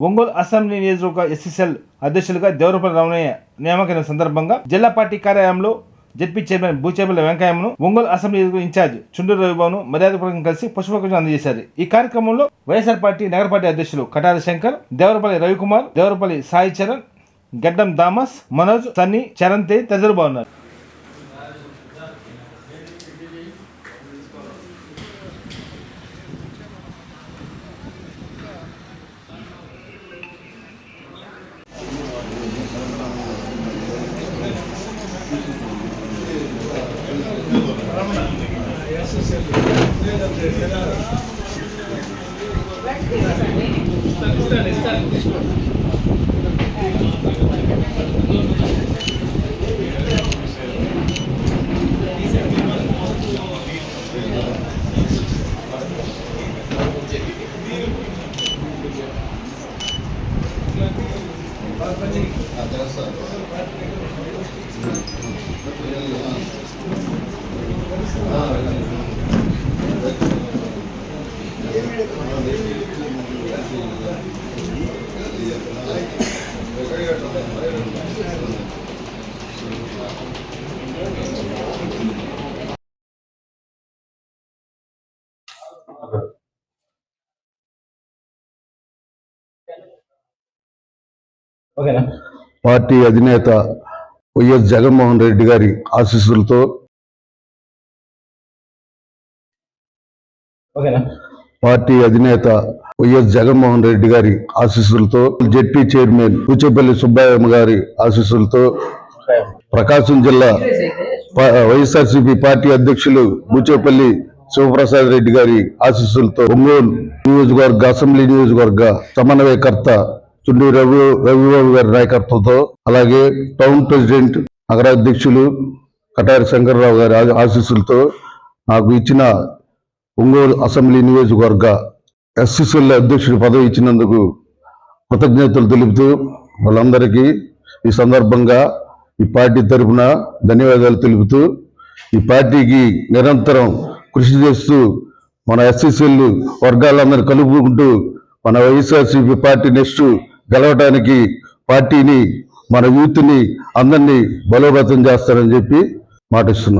Ongole assembly నియోజకవర్గ SSL అధ్యక్షులుగా దేవరపల్లి రమణయ్య నియామకమైన సందర్భంగా జిల్లా పార్టీ కార్యాలయంలో జడ్పీ చైర్మన్ బూచేపల్లి వెంకయ్యను ఒంగోలు అసెంబ్లీ నియోజకవర్గ ఇన్ఛార్జ్ చుండూరు రవిబాబును మర్యాదపూర్వకం కలిసి పుష్పగుచ్చం అందజేశారు. ఈ కార్యక్రమంలో వైఎస్ఆర్ పార్టీ నగర పార్టీ అధ్యక్షులు కటారి శంకర్ దేవరపల్లి రవికుమార్ దేవరపల్లి సాయి చరణ్ గడ్డం దామస్ మనోజ్ సన్నీ చరణ్ తేజ్ తదితరులు బాగున్నారు ఓకేనా పార్టీ అధినేత వైఎస్ జగన్మోహన్ రెడ్డి గారి ఆశీస్సులతో పార్టీ అధినేత వైఎస్ జగన్మోహన్ రెడ్డి గారి ఆశీస్సులతో జెడ్పీ చైర్మన్ కూచేపల్లి సుబ్బాయమ్మ గారి ఆశీస్సులతో ప్రకాశం జిల్లా వైఎస్ఆర్సీపీ పార్టీ అధ్యక్షులు బూచేపల్లి శివప్రసాద్ రెడ్డి గారి ఆశీస్సులతో ఒంగోలు నియోజకవర్గ అసెంబ్లీ నియోజకవర్గ సమన్వయకర్త చుండి రవి రవిబాబు గారి నాయకత్వంతో అలాగే టౌన్ ప్రెసిడెంట్ నగరాధ్యక్షులు కటారి శంకర్రావు గారి ఆశీస్సులతో నాకు ఇచ్చిన ఒంగోలు అసెంబ్లీ నియోజకవర్గ ఎస్ఎస్ఎల్ అధ్యక్షుడి పదవి ఇచ్చినందుకు కృతజ్ఞతలు తెలుపుతూ వాళ్ళందరికీ ఈ సందర్భంగా ఈ పార్టీ తరఫున ధన్యవాదాలు తెలుపుతూ ఈ పార్టీకి నిరంతరం కృషి చేస్తూ మన ఎస్ఎస్ఎల్ వర్గాలందరూ కలుపుకుంటూ మన వైఎస్ఆర్సీపీ పార్టీ నెక్స్ట్ గెలవడానికి పార్టీని మన యూత్ని అందరినీ బలోపేతం చేస్తారని చెప్పి మాటిస్తున్నాం.